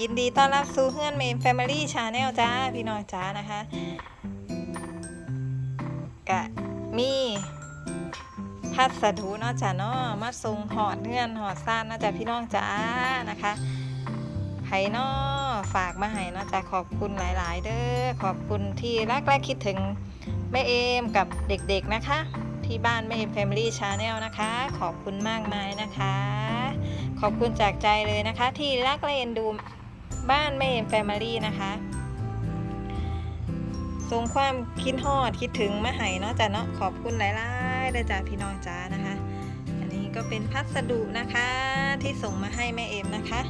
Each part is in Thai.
ยินดีต้อนรับสู่เฮือนเมมแฟมิลี่ชาแนลจ้า พี่น้องจ้านะคะกะมีพัสดุเนาะจ้าเนาะมาส่งหอดเฮือนหอดซ่านเนาะจ้าพี่น้องจ้านะคะไห้นอฝากมาให้เนาะจ้าขอบคุณหลาย ๆ เด้อขอบคุณที่รักและคิดถึงแม่เอมกับเด็ก ๆ นะคะ ที่บ้านแม่เอมแฟมิลี่ชาแนลนะคะ ขอบคุณมากมายนะคะขอบคุณจากใจเลยนะคะที่รักและเอ็นดู บ้านแม่เอมแฟมิลี่นะคะส่งความคิดฮอดคิดถึงมาให้เนาะจ้ะเนาะขอบคุณหลายๆเลยจ้ะพี่น้องจ้านะคะ อันนี้ก็เป็นพัสดุนะคะที่ส่งมาให้แม่เอมนะคะ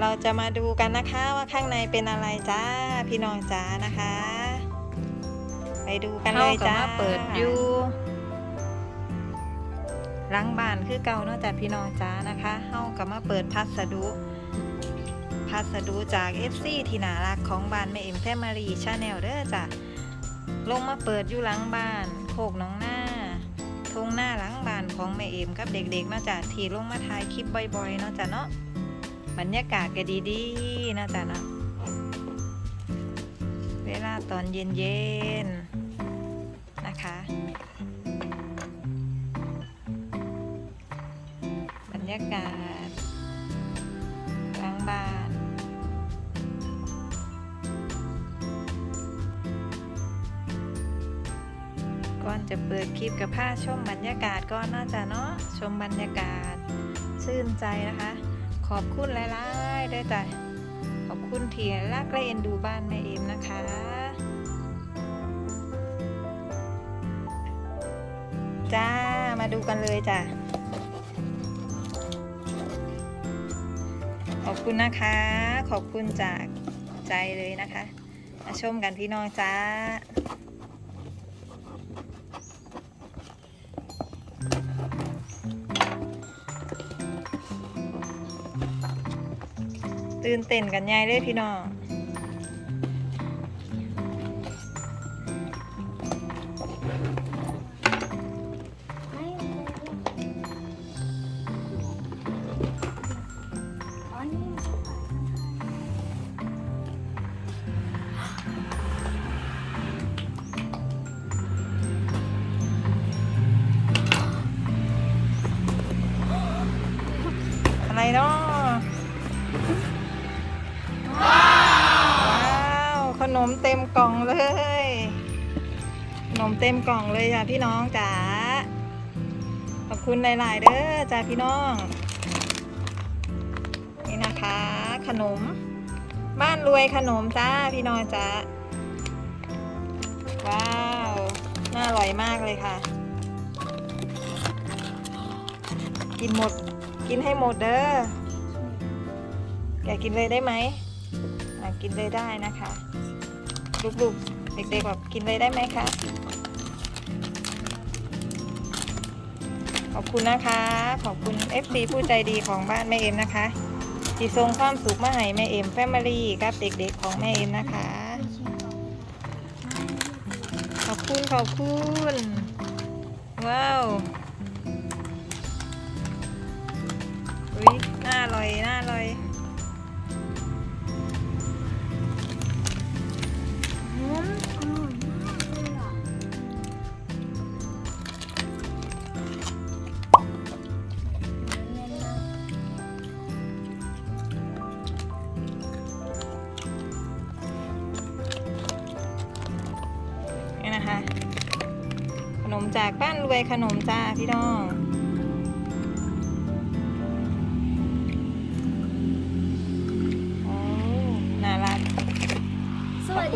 เราจะมาดูกันนะคะว่าข้างในเป็นอะไรจ้าพี่น้องจ้านะคะ ไปดูกันเลยจ้าเฮาก็มาเปิดอยู่หลังบ้านคือเก่าเนาะจ้ะพี่น้องจ้านะคะเฮากับมาเปิดพัสดุ พัสดุจาก FC ที่น่ารักของบ้านแม่เอ็มแฟมิลี่ชาแนลเด้อจ้ะลงมาเปิดอยู่หลังบ้านโคกน้องหน้าทุ่งหน้าหลังบ้านของแม่เอ็มกับเด็กๆเนาะจ้ะที่ลงมาถ่ายคลิปบ่อยๆเนาะจ้ะเนาะบรรยากาศก็ดีๆเนาะจ้ะเนาะเวลาตอนเย็นๆนะคะ บรรยากาศหลังบ้าน ก่อนจะเปิดคลิปกับผ้าชมบรรยากาศก่อนเนาจะเนาะชมบรรยากาศ ชื่นใจนะคะ ขอบคุณหลายๆด้วยจ้ะขอบคุณเที่รักและเอ็นดูบ้านแม่เอ็มนะคะจ้ามาดูกันเลยจ้ะขอบคุณนะคะ ขอบคุณจากใจเลยนะคะ มาชมกันพี่น้องจ้า ตื่นเต้นกันใหญ่เลยพี่น้อง เนาะว้าวขนมเต็มกล่องเลย ขนมเต็มกล่องเลยจ้ะพี่น้องจ๋าขอบคุณหลาย ๆ เด้อจ้ะพี่น้อง นี่นะคะ ขนม บ้านรวยขนมจ้าพี่น้องจ้าว้าว น่าอร่อยมากเลยค่ะ กินหมด กินให้หมดเด้อแกกินเลยได้ไหมอะกินเลยได้นะคะลูกๆเด็กๆแบบกินเลยได้ไหมคะขอบคุณนะคะ ขอบคุณ FC ผู้ใจดีของบ้านแม่เอ็มนะคะที่ส่งความสุขมาให้แม่เอ็มแฟมิลี่กับเด็กๆของแม่เอ็มนะคะ ขอบคุณขอบคุณ ว้าว อุ้ยน่าอร่อยน่าอร่อยนี่นะคะ ขนมจากบ้านรวยขนมจ้าพี่น้อง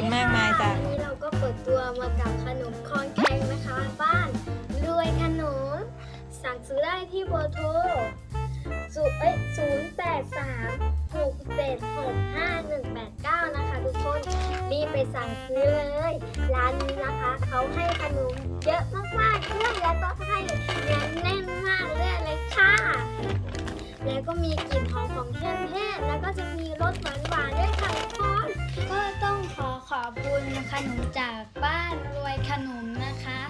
คุณมากมายจ้ะ วันนี้เราก็เปิดตัวมากับขนมคอนแกงนะคะบ้านรวยขนม สั่งซื้อได้ที่เบอร์โทรศูนย์เอ้ยศูนย์แปดสามหกเจ็ดหกห้าหนึ่งแปดเก้านะคะทุกคนรีบไปสั่งซื้อเลย ร้านนี้นะคะเขาให้ขนมเยอะมากๆด้วยแล้วก็ให้เนื้อแน่นมากเลยเลยค่ะ แล้วก็มีกลิ่นหอมของเครื่อง อขอบคุณขนมจากบ้านรวยขนมนะคะ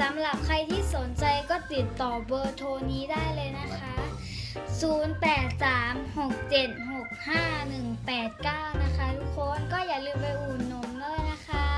สำหรับใครที่สนใจก็ติดต่อเบอร์โทรนี้ได้เลยนะคะ 0836765189 นะคะทุกคนก็อย่าลืมไปอุ่นนมเลยนะคะ